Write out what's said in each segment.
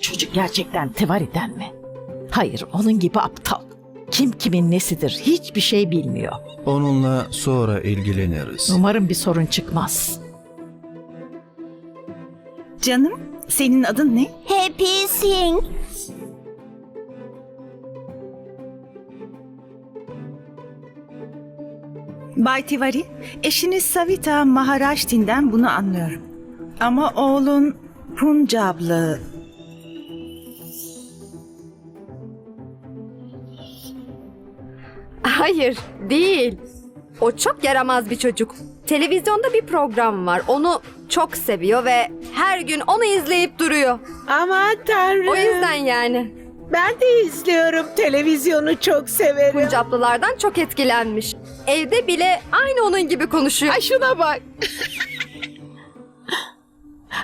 Çocuk gerçekten Tivari'den mi? Hayır, onun gibi aptal. Kim kimin nesidir hiçbir şey bilmiyor. Onunla sonra ilgileniriz. Umarım bir sorun çıkmaz. Canım, senin adın ne? Happy Sing. Bay Tivari, eşiniz Savita Maharashtin'den bunu anlıyorum. Ama oğlun Puncablı. Hayır, değil. O çok yaramaz bir çocuk. Televizyonda bir program var. Onu çok seviyor ve her gün onu izleyip duruyor. Aman tanrım. O yüzden yani. Ben de izliyorum. Televizyonu çok severim. Puncaplılardan çok etkilenmiş. Evde bile aynı onun gibi konuşuyor. Ay şuna bak.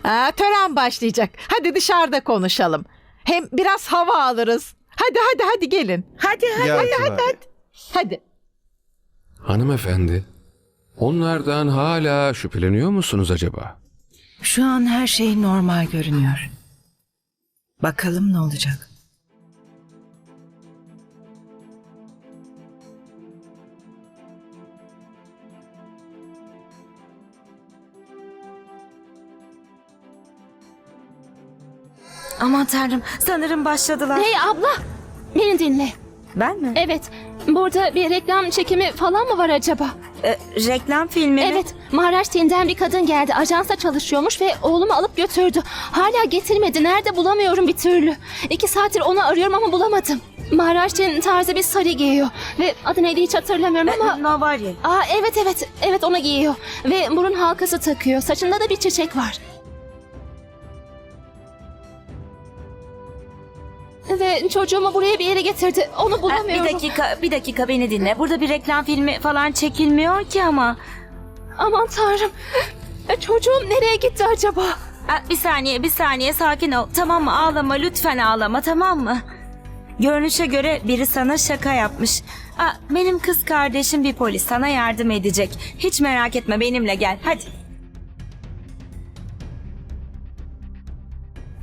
Aa, tören başlayacak. Hadi dışarıda konuşalım. Hem biraz hava alırız. Hadi hadi hadi gelin. Hadi hadi Gel hadi Tivari. hadi. Hadi. Hanımefendi, onlardan hala şüpheleniyor musunuz acaba? Şu an her şey normal görünüyor. Bakalım ne olacak. Aman tanrım sanırım başladılar. Hey abla, beni dinle. Ben mi? Evet, burada bir reklam çekimi falan mı var acaba? E, reklam filmi mi? Evet, Maharashtri'den bir kadın geldi. Ajansa çalışıyormuş ve oğlumu alıp götürdü. Hala getirmedi. Nerede bulamıyorum bir türlü. İki saattir onu arıyorum ama bulamadım. Maharashtri'nin tarzı bir sarı giyiyor. Ve adı neydi hiç hatırlamıyorum E, ama... Navari. Aa evet evet, evet onu giyiyor. Ve burun halkası takıyor. Saçında da bir çiçek var. Ve çocuğumu buraya bir yere getirdi. Onu bulamıyorum. Bir dakika, bir dakika beni dinle. Burada bir reklam filmi falan çekilmiyor ki ama. Aman tanrım. E, Çocuğum nereye gitti acaba? E, Bir saniye, bir saniye sakin ol. Tamam mı? Ağlama, lütfen ağlama, tamam mı? Görünüşe göre biri sana şaka yapmış. Aa, benim kız kardeşim bir polis sana yardım edecek. Hiç merak etme benimle gel. Hadi.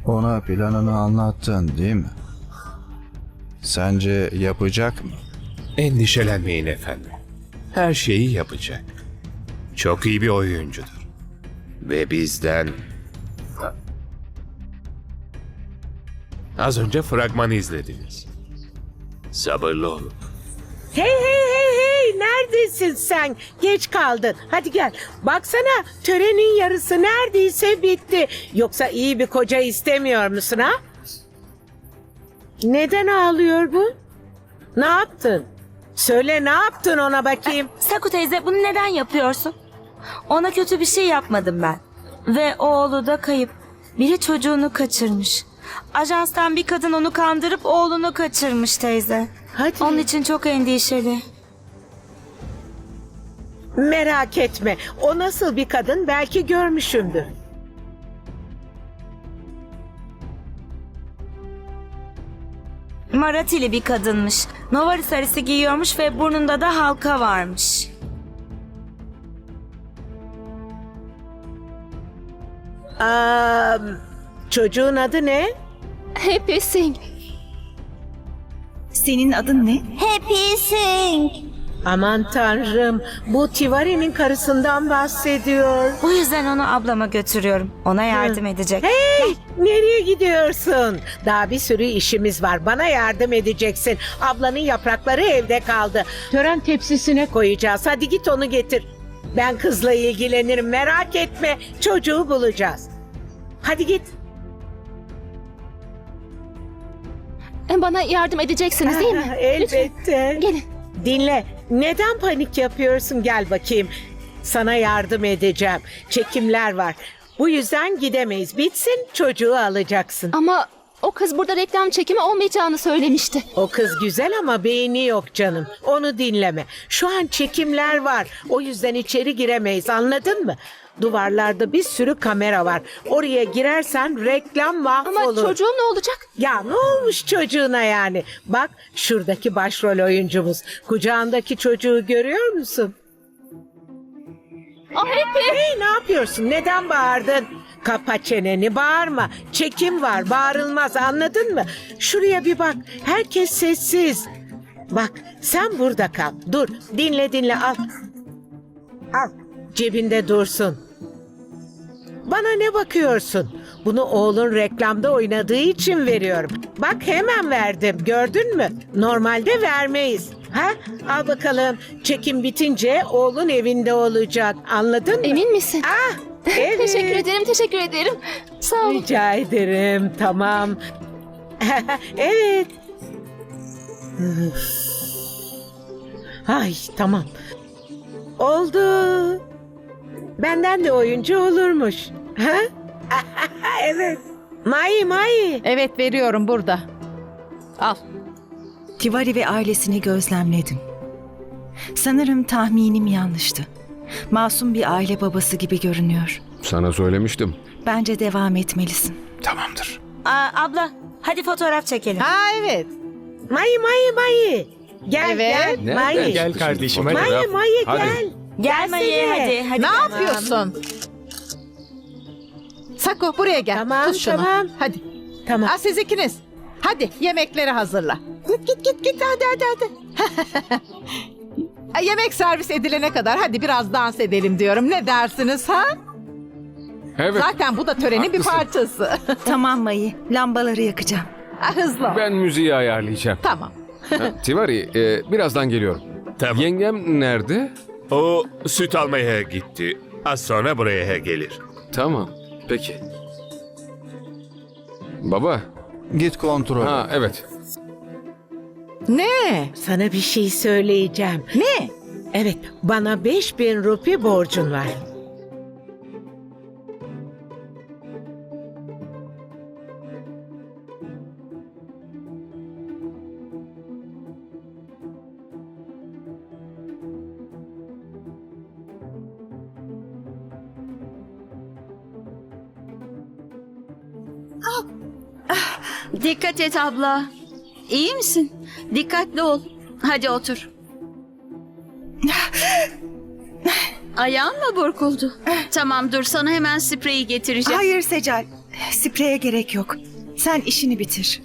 Ona planını anlattın değil mi? Sence yapacak mı? Endişelenmeyin efendim. Her şeyi yapacak. Çok iyi bir oyuncudur. Ve bizden... Az önce fragmanı izlediniz. Sabırlı olun. Hey hey hey hey neredesin sen? Geç kaldın. Hadi gel. Baksana törenin yarısı neredeyse bitti. Yoksa iyi bir koca istemiyor musun ha? Neden ağlıyor bu? Ne yaptın? Söyle ne yaptın ona bakayım. Saku teyze bunu neden yapıyorsun? Ona kötü bir şey yapmadım ben. Ve oğlu da kayıp. Biri çocuğunu kaçırmış. Ajanstan bir kadın onu kandırıp oğlunu kaçırmış teyze. Hadi. Onun için çok endişeli. Merak etme. O nasıl bir kadın belki görmüşümdür. Maratili bir kadınmış. Novari sarısı giyiyormuş ve burnunda da halka varmış. Aa, çocuğun adı ne? Happy Sing. Senin adın ne? Happy Sing. Aman tanrım. Bu Tivari'nin karısından bahsediyor. Bu yüzden onu ablama götürüyorum. Ona yardım edecek. Hey! Nereye gidiyorsun? Daha bir sürü işimiz var. Bana yardım edeceksin. Ablanın yaprakları evde kaldı. Tören tepsisine koyacağız. Hadi git onu getir. Ben kızla ilgilenirim. Merak etme. Çocuğu bulacağız. Hadi git. E, Bana yardım edeceksiniz değil mi? Ah, Elbette. Gelin. Dinle. Neden panik yapıyorsun? Gel bakayım. Sana yardım edeceğim. Çekimler var. Bu yüzden gidemeyiz. Bitsin çocuğu alacaksın. Ama o kız burada reklam çekimi olmayacağını söylemişti. O kız güzel ama beyni yok canım. Onu dinleme. Şu an çekimler var. O yüzden içeri giremeyiz. Anladın mı? Duvarlarda bir sürü kamera var. Oraya girersen reklam Ama mahvolur. çocuğum ne olacak? Ya ne olmuş çocuğuna yani? Bak şuradaki başrol oyuncumuz. Kucağındaki çocuğu görüyor musun? Ah Happy. Hey ne yapıyorsun? Neden bağırdın? Kapa çeneni bağırma. Çekim var bağırılmaz anladın mı? Şuraya bir bak. Herkes sessiz. Bak sen burada kal. Dur dinle dinle al. Al cebinde dursun. Bana ne bakıyorsun? Bunu oğlun reklamda oynadığı için veriyorum. Bak hemen verdim. Gördün mü? Normalde vermeyiz. Ha? Al bakalım. Çekim bitince oğlun evinde olacak. Anladın mı? Emin misin? Ah, evet. Teşekkür ederim, teşekkür ederim. Sağ ol. Rica ederim. Tamam. evet. Ay tamam. Oldu. Benden de oyuncu olurmuş. Ha? evet. Mai Mai. Evet veriyorum burada. Al. Tivari ve ailesini gözlemledim. Sanırım tahminim yanlıştı. Masum bir aile babası gibi görünüyor. Sana söylemiştim. Bence devam etmelisin. Tamamdır. Aa, abla hadi fotoğraf çekelim. Ha evet. Mai Mai Mai. Gel Evet. gel. Mai. Gel kardeşim hadi. Mai Mai Hadi. gel. Gel Maya hadi. hadi ne gel. yapıyorsun? Sako buraya gel. Tamam, Tut şunu. tamam. Hadi. Tamam. Ha, siz ikiniz. Hadi yemekleri hazırla. Git git git git hadi hadi hadi. Yemek servis edilene kadar hadi biraz dans edelim diyorum. Ne dersiniz ha? Evet. Zaten bu da törenin bir Haklısın. parçası. Tamam Mayı, lambaları yakacağım. Hızlı ol. Ben müziği ayarlayacağım. Tamam. Ha, Tivari, e, birazdan geliyorum. Tamam. Yengem nerede? O süt almaya gitti. Az sonra buraya gelir. Tamam. Peki. Baba. Git kontrol. Ha evet. Ne? Sana bir şey söyleyeceğim. Ne? Evet, bana 5000 rupi borcun var. Dikkat et abla. İyi misin? Dikkatli ol. Hadi otur. Ayağın mı burkuldu? Tamam dur sana hemen spreyi getireceğim. Hayır Secal, spreye gerek yok. Sen işini bitir.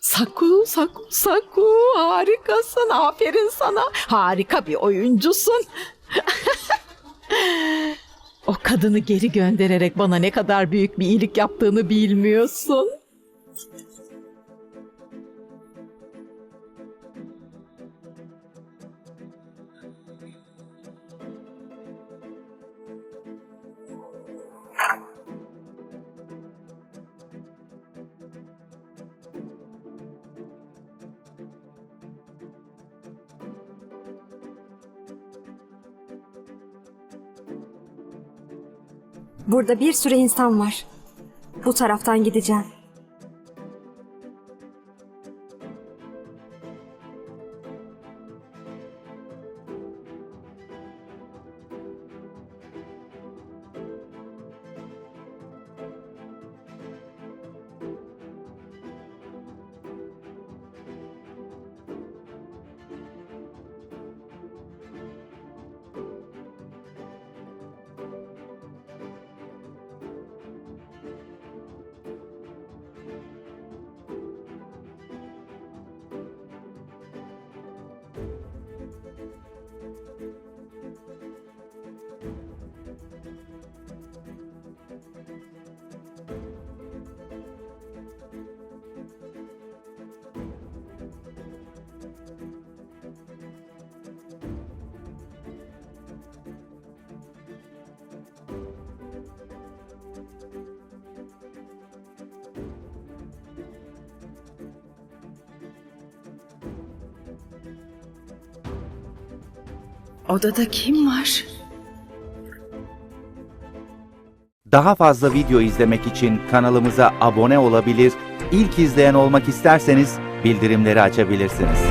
Saku, Saku, Saku harikasın. Aferin sana. Harika bir oyuncusun. o kadını geri göndererek bana ne kadar büyük bir iyilik yaptığını bilmiyorsun. Burada bir sürü insan var. Bu taraftan gideceğim. Odada kim var? Daha fazla video izlemek için kanalımıza abone olabilir, ilk izleyen olmak isterseniz bildirimleri açabilirsiniz.